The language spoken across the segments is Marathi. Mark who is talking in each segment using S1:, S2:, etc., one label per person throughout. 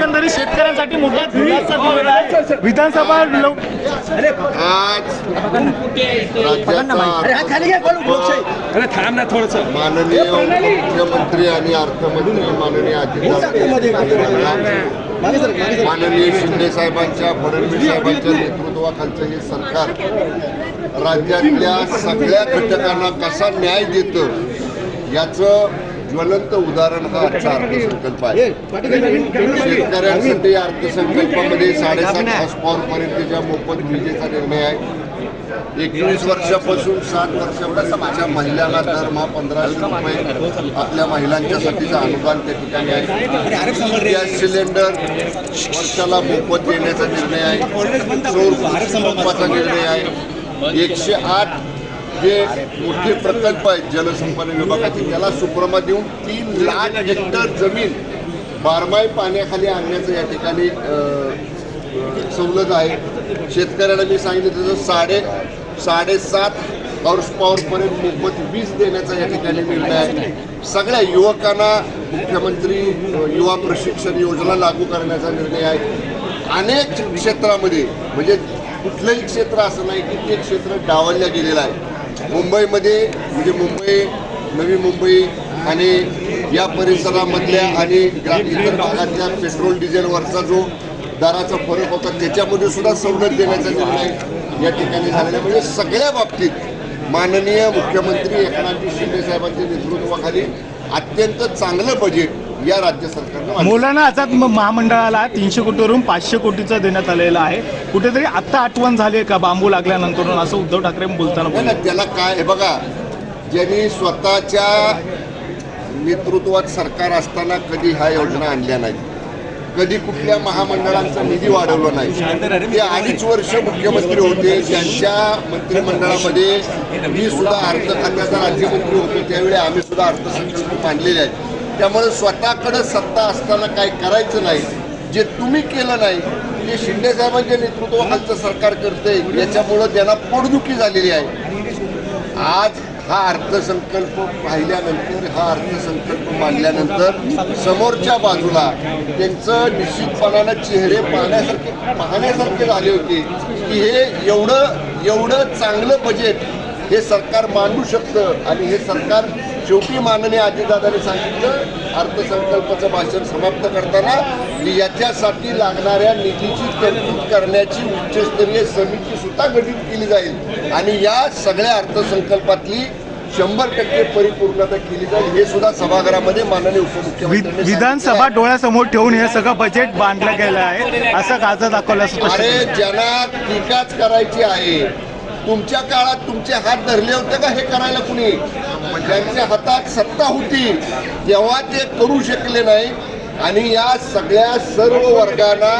S1: एकंदरीत शेतकऱ्यांसाठी मोठा धुळ्याचा दिवस आहे. विधानसभा
S2: थोडस.
S3: माननीय मुख्यमंत्री आणि अर्थमंत्री माननीय अजित माननीय शिंदे साहेबांच्या फडणवीस साहेबांच्या नेतृत्वाखालचं हे सरकार राज्यातल्या सगळ्या घटकांना कसा न्याय देतं याचं ज्वलंत उदाहरण हा आजचा अर्थसंकल्प आहे. शेतकऱ्यांसाठी अर्थसंकल्पामध्ये साडेसात हॉर्स पॉवर पर्यंतच्या मोफत विजेचा निर्णय आहे. एकवीस वर्षापासून सात वर्षापर्यंतच्या महिलांना दरमहा पंधराशे रुपये आपल्या महिलांच्यासाठीचं अनुदान त्या ठिकाणी आहे. गॅस सिलेंडर वर्षाला मोफत देण्याचा निर्णय आहे. सौर निर्णय आहे. एकशे आठ जे मोठे प्रकल्प आहेत जलसंपदा विभागाचे त्याला सुप्रमा देऊन तीन लाख हेक्टर जमीन बारमाही पाण्याखाली आणण्याचं या ठिकाणी सवलत आहे. शेतकऱ्याला मी सांगितलं तसं साडे साडेसात हॉर्स पॉवरपर्यंत मोफत वीज देण्याचा या ठिकाणी निर्णय आहे. सगळ्या युवकांना मुख्यमंत्री युवा प्रशिक्षण योजना लागू करण्याचा निर्णय आहे. अनेक क्षेत्रामध्ये म्हणजे कुठलंही क्षेत्र असं नाही की ते क्षेत्र डावललं गेलेलं आहे. मुंबईमध्ये म्हणजे मुंबई नवी मुंबई आणि या परिसरामधल्या आणि इतर भागातल्या पेट्रोल डिझेलवरचा जो दराचा फरक होता त्याच्यामध्ये सुद्धा सवलत देण्याचा निर्णय या ठिकाणी झालेला आहे. म्हणजे सगळ्या बाबतीत माननीय मुख्यमंत्री एकनाथजी शिंदे साहेबांच्या नेतृत्वाखाली अत्यंत चांगलं बजेट या राज्य सरकारनं.
S1: मौलाना म- महामंडळाला तीनशे कोटीवरून पाचशे कोटीचं देण्यात आलेलं आहे. कुठेतरी आत्ता आठवण झाली आहे का? बांबू लागल्यानंतर असं उद्धव ठाकरे बोलताना
S3: नाही त्याला काय हे बघा ज्यांनी स्वतःच्या नेतृत्वात सरकार असताना कधी ह्या योजना आणल्या नाहीत. कधी कुठल्या महामंडळांचा निधी वाढवला नाही. ते अडीच वर्ष मुख्यमंत्री होते त्यांच्या मंत्रिमंडळामध्ये मी सुद्धा अर्थ खात्याचा राज्यमंत्री होतो त्यावेळी आम्ही सुद्धा अर्थसंकल्प मांडलेले आहेत. त्यामुळे स्वतःकडे सत्ता असताना काही करायचं नाही. जे तुम्ही केलं नाही ते शिंदे साहेबांच्या नेतृत्वाखालचं सरकार करते याच्यामुळं त्यांना पोटदुखी झालेली आहे. आज हा अर्थसंकल्प पाहिल्यानंतर हा अर्थसंकल्प मांडल्यानंतर समोरच्या बाजूला त्यांचं निश्चितपणानं चेहरे पाहण्यासारखे पाहण्यासारखे झाले होते की हे एवढं एवढं चांगलं बजेट हे सरकार मांडू शकतं आणि हे सरकार शेवटी माननीय अजितदादांनी सांगितलं अर्थसंकल्पाचं भाषण समाप्त करताना की याच्यासाठी लागणाऱ्या निधीची तरतूद करण्याची उच्चस्तरीय समिती सुद्धा गठीत केली जाईल आणि या सगळ्या अर्थसंकल्पातली शंभर टक्के परिपूर्णता केली जाईल हे सुद्धा सभागृहामध्ये माननीय उपमुख्यमंत्र्यांनी
S1: विधानसभा डोळ्यासमोर ठेवून हे सगळं बजेट बांधलं गेलं आहे असं गाजा दाखवलं
S3: अरे. ज्यांना टीकाच करायची आहे तुमच्या काळात तुमचे हात धरले होते का हे करायला कुणी? ज्यांच्या हातात सत्ता होती तेव्हा ते करू शकले नाही. आणि या सगळ्या सर्व वर्गांना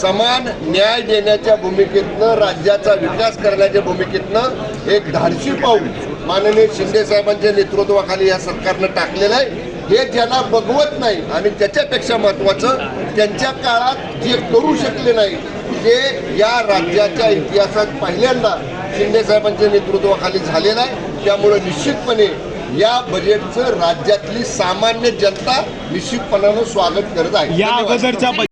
S3: समान न्याय देण्याच्या भूमिकेतनं राज्याचा विकास करण्याच्या भूमिकेतनं एक धाडशी पाऊल माननीय शिंदे साहेबांच्या नेतृत्वाखाली या सरकारनं टाकलेलं आहे. हे ज्यांना बघवत नाही आणि त्याच्यापेक्षा महत्वाचं त्यांच्या काळात जे करू शकले नाही ते या राज्याच्या इतिहासात पहिल्यांदा शिंदे साहेबांच्या नेतृत्वाखाली झालेलं आहे त्यामुळं निश्चितपणे या बजेटचं राज्यातली सामान्य जनता निश्चितपणानं स्वागत करत आहे
S1: या. अगोदरच्या